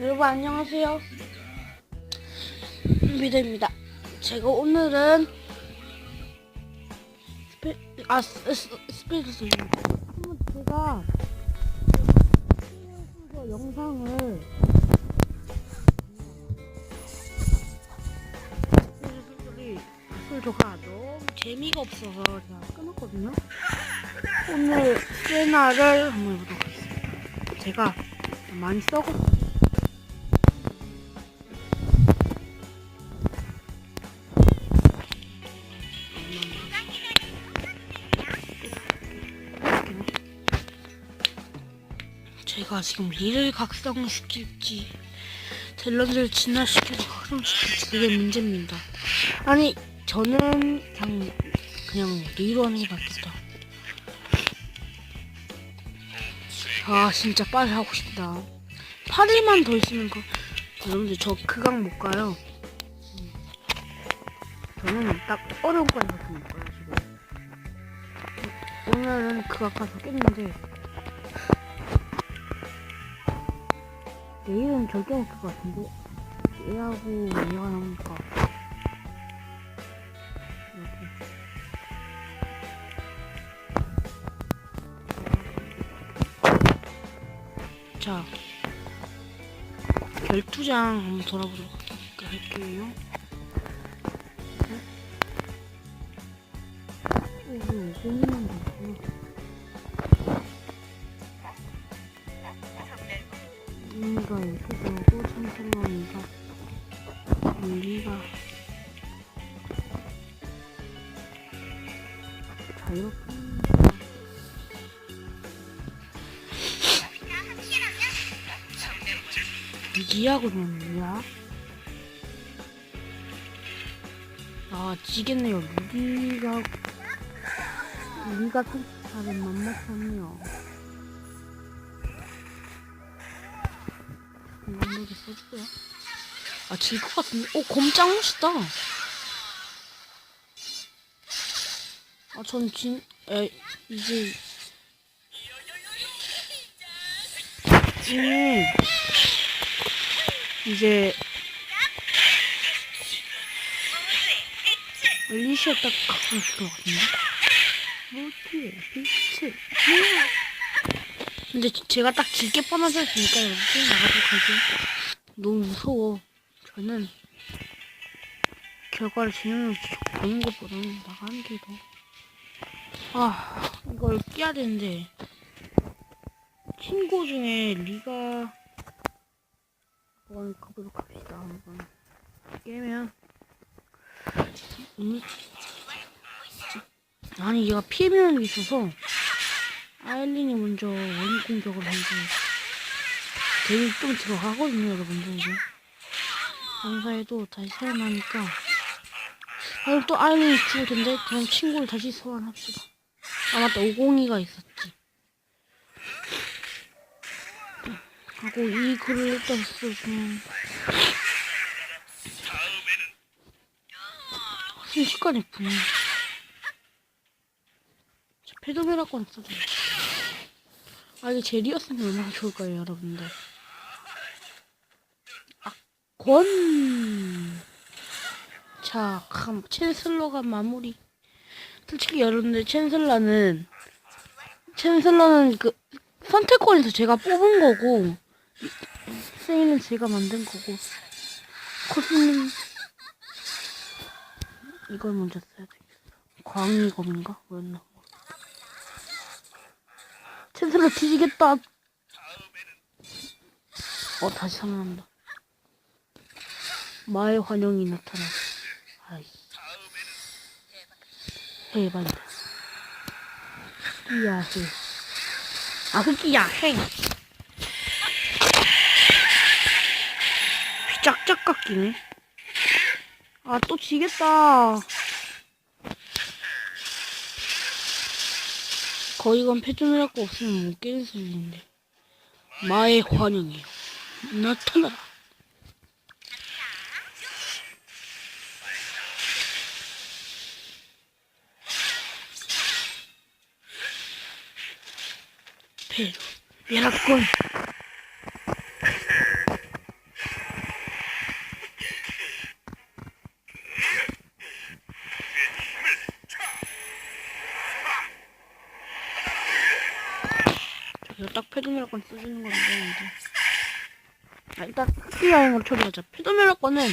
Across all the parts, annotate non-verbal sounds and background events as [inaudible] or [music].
여러분 안녕하세요. 미드입니다. 제가 오늘은 스페 아 스, 스, 스페이스 한번 제가 영상을 스페이스가 너무 재미가 없어서 제가 끊었거든요. 오늘 세나를 한번 해보도록 하겠습니다. 제가 많이 썩었 제가 지금 리를 각성시킬지 델런즈를 진화시켜서 각성시킬지 그게 문제입니다. 아니 저는 그냥 그냥 리로 하는 게 낫겠다. 아 진짜 빨리 하고 싶다. 8일만 더 있으면 그 여러분들 저 그강 못 가요. 음. 저는 딱 어려운 거까지 못 가요 지금. 오늘은 그강 가서 깼는데 내일은 절대 못깰것 같은데? 얘하고 얘가 나오니까. 이렇게. 자 결투장 한번 돌아보도록 할게요. 오, 왜 오공이만 되고 여기가 자 이렇게 니하고는 뭐야? 아 지겠네요. 리가 리가 탄타는 만만하네요. 이거 써줄게요. 아, 질 것 같은데? 오, 곰짱 멋있다. 아, 전 진, 에, 이제. 음, 이제. 리시아 딱 각성시킬 것 같은데? 어떻게, 빛을. 근데 제가 딱 질게 뻔하졌으니까 여러분 게임 나가도록 하죠. 너무 무서워. 저는 결과를 진행해서 보는 것보다는 나가는 게 더. 아, 이걸 깨야 되는데. 친구 중에 리가 한번 가보도록 합시다. 한번 깨면. 음. 아니, 얘가 피해 면이 있어서 아일린이 먼저 원인 공격을 하고 되게 좀 들어가거든요 여러분들 이제 감사해도 다시 살아나니까. 그럼 또 아일린이 죽을 텐데? 그럼 친구를 다시 소환합시다. 아 맞다. 502가 있었지. 하고 이 글을 일단 쓰면. 순식간에 분해 페도메라권 써줘 아 이게 젤이었으면 얼마나 좋을까요 여러분들. 아, 권. 자, 감, 챈슬러가 마무리. 솔직히 여러분들 챈슬러는 챈슬러는 그 선택권에서 제가 뽑은 거고 세이는 제가 만든 거고 코스님 이걸 먼저 써야 되겠어. 광희검인가 뭐였나? 챈슬러 뒤지겠다. 어 다시 살아난다. 마의 환영이 나타나. 아이씨. 해반다. 끼야 해. 아 흑기야 해. 귀 짝짝 깎이네. 아 또 지겠다. 거의 건 패전이라고 없으면 못 깨는 소리인데. 마의 환영이요. 나타나라. 이렇게 여러분 딱 패드메라건 써주는 건데 이제. 아, 일단 스킬 여행으로 처리하자. 패드메라건은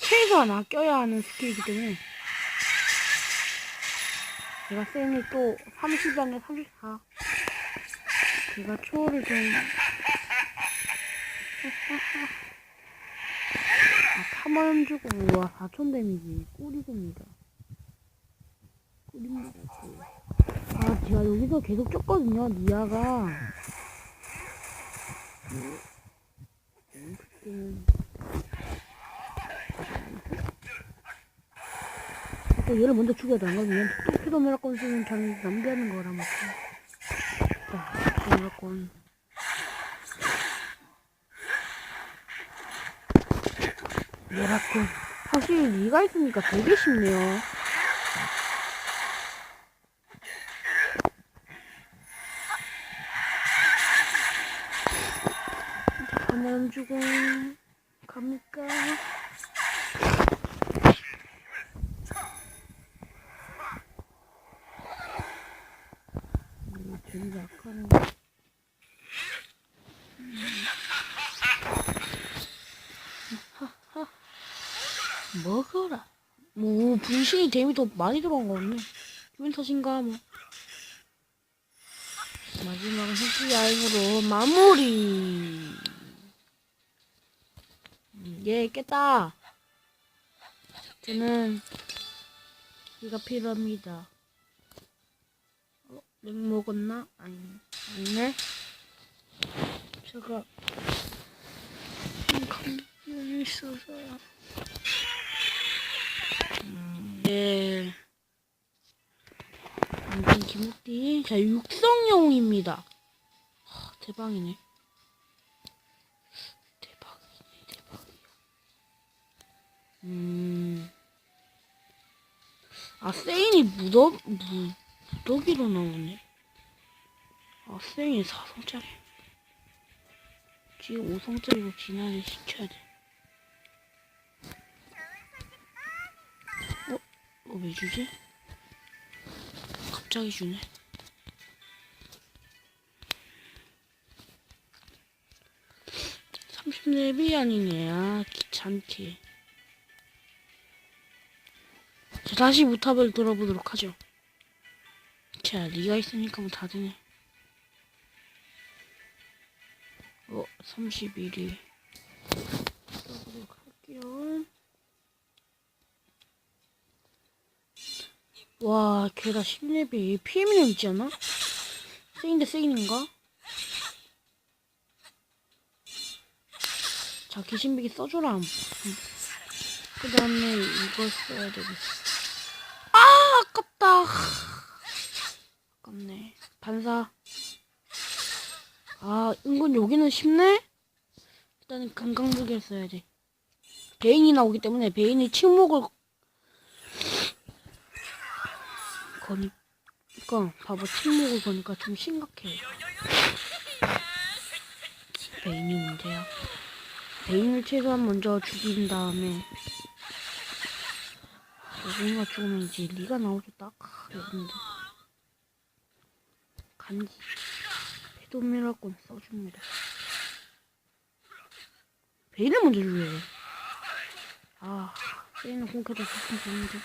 최소한 아껴야 하는 스킬이기 때문에. 내가 쌤이 또 30장에 34 제가 초월을 좀 아, 파마염 주고 우와 4천 데미지. 꿀이됩니다. 꿀입니다 꿀. 아 제가 여기서 계속 쪘거든요 니아가. 얘를 먼저 죽여야 되는 거면 또 피도메라건 쓰면 잘 남겨하는 거라 맞 피도메라건 메라건 확실히 니가 있으니까 되게 쉽네요 하나는 주고 갑니까? 음, 되게 약하네. 먹어라. 뭐 분신이 데미 더 많이 들어간 거 같네. 기분 탓인가 뭐. 마지막은 흑기 야행으로 마무리. 음, 예, 깼다. 저는 이가 필요합니다. 어, 맥 먹었나? 아니, 아니네. 제가 감염이 있어서. 음, 네. 완전 기모띠. 자, 육성용입니다. 하, 대박이네. 대박이네, 대박이야. 음. 아, 세인이 무더, 무, 무더기로 나오네. 아, 세인이 4성짜리. 지금 5성짜리로 진화를 시켜야 돼. 어? 어, 왜 주지? 갑자기 주네. 삼십 렙이 아니네. 아, 귀찮게. 자, 다시 무탑을 들어보도록 하죠. 자, 니가 있으니까 뭐 다 되네. 어, 31위. 들어보도록 할게요. 와, 걔다 10렙이 PM이나 있지 않아? 세인데 세인인가? 자, 귀신비기 써줘라. 그 다음에 이거 써야 되겠어. 아, 아깝다. 아깝네. 반사. 아, 은근 여기는 쉽네? 일단은 금강무기를 써야 돼. 베인이 나오기 때문에 베인이 침묵을 거니까 봐봐 침묵을 거니까 좀 심각해요. 베인이 문제야. 베인을 최소한 먼저 죽인 다음에 베인가 죽으면 이제 나오죠 딱 여긴데 간지 배도미라고 써줍니다. 베인을 먼저 죽여야 돼. 아 베인은 공캐도 좋긴 좋은데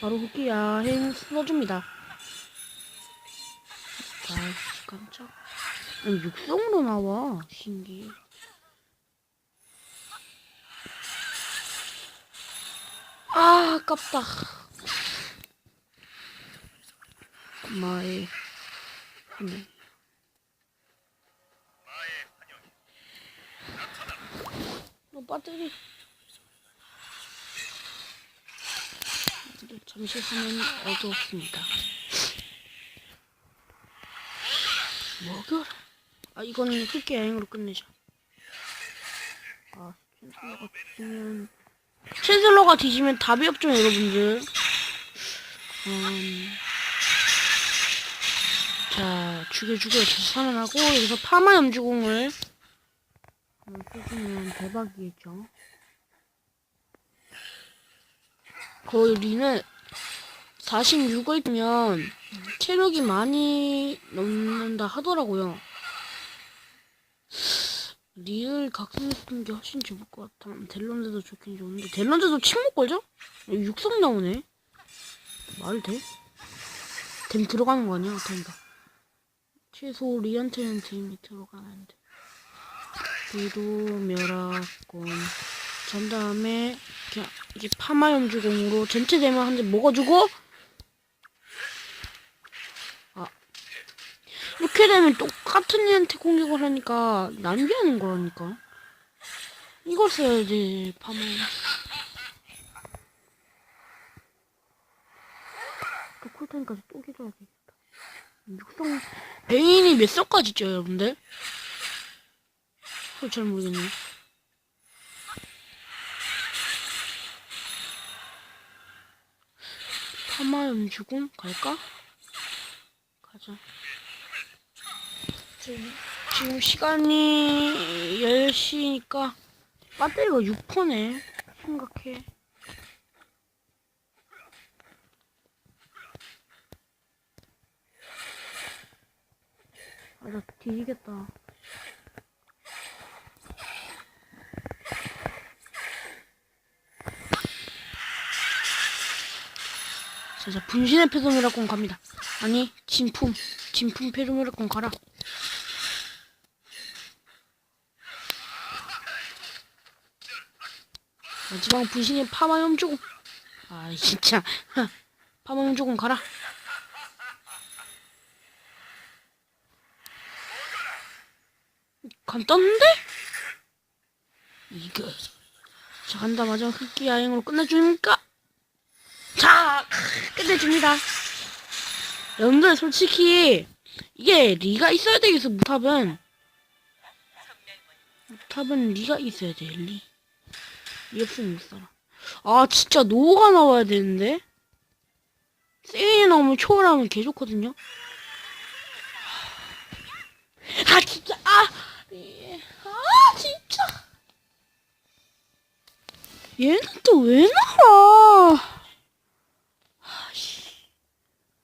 바로 후기 야행 써줍니다. 아, 깜짝. 아니, 육성으로 나와. 신기해. 아, 아깝다. 마의 네. 너 배터리. 네, 잠시 화면이 어두웠습니다. 먹여라. 아, 이거는 흑기 여행으로 끝내자. 아, 챈슬러가 뒤지면. 챈슬러가 뒤지면 답이 없죠, 여러분들. 음. 자, 죽여, 죽여. 살아나고, 여기서 파마 염주공을. 한번 쏘주면 대박이겠죠. 거의 리는 46을 뛰면 체력이 많이 넘는다 하더라고요. 리을 각성 쓰는 게 훨씬 좋을 것 같아. 델런드도 좋긴 좋은데 델런드도 침묵 걸죠? 육성 나오네. 말이 돼? 댐 들어가는 거 아니야? 다행이다. 최소 리한테는 댐이 들어가는데. 비도 멸하곤. 잔 다음에 그냥 이제 파마염주공으로 전체 되면 한대 먹어주고. 아. 이렇게 되면 똑같은 애한테 공격을 하니까 낭비하는 거라니까. 이걸 써야지 파마염 또 쿨타임까지 또 기다려야 되겠다. 육성 베인이 몇 성까지 쪄요 여러분들? 그걸 잘 모르겠네 파마염 주군 갈까? 가자. 지금, 지금 시간이 10시니까 배터리가 6%네. 심각해. 아, 나 뒤지겠다. 자, 자, 분신의 패동이라고 갑니다. 아니, 진품. 진품 패동이라고 가라. 마지막 분신의 파마염 조금. 아, 진짜. [laughs] 파마염 조금 가라. 간단한데? 이거. 자, 간다. 마지막 흑기 야행으로 끝내줍니까? 자, 끝내줍니다. 여러분들 솔직히 이게 리가 있어야 되겠어 무탑은 무탑은 리가 있어야 돼 리. 리 없으면 못 살아. 아 진짜 노가 나와야 되는데 세인이 나오면 초월하면 개 좋거든요. 아 진짜 아, 예. 아 진짜 얘는 또 왜 나와?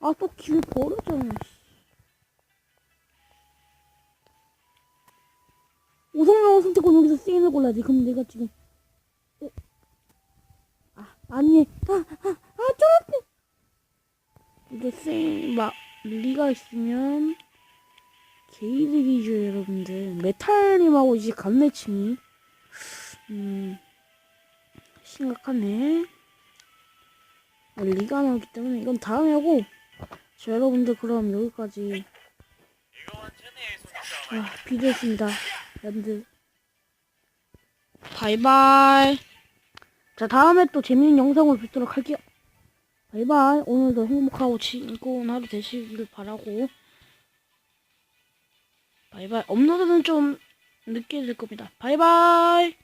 아, 또길 버렸잖아. 우성명을 선택권 여기서 세인을 골라야지. 그럼 내가 지금. 어? 아, 아니. 아, 아, 아, 저렇게. 이게 세인, 막, 리가 있으면. 게이득이죠, 여러분들. 메탈님하고 이제 감내침이. 음. 심각하네. 리가 나오기 때문에 이건 다음에 하고. 자, 여러분들 그럼 여기까지 아, 비디오였습니다. 여러분들 바이바이. 자, 다음에 또 재밌는 영상을 뵙도록 할게요. 바이바이. 오늘도 행복하고 즐거운 하루 되시길 바라고. 바이바이. 업로드는 좀 늦게 될 겁니다. 바이바이.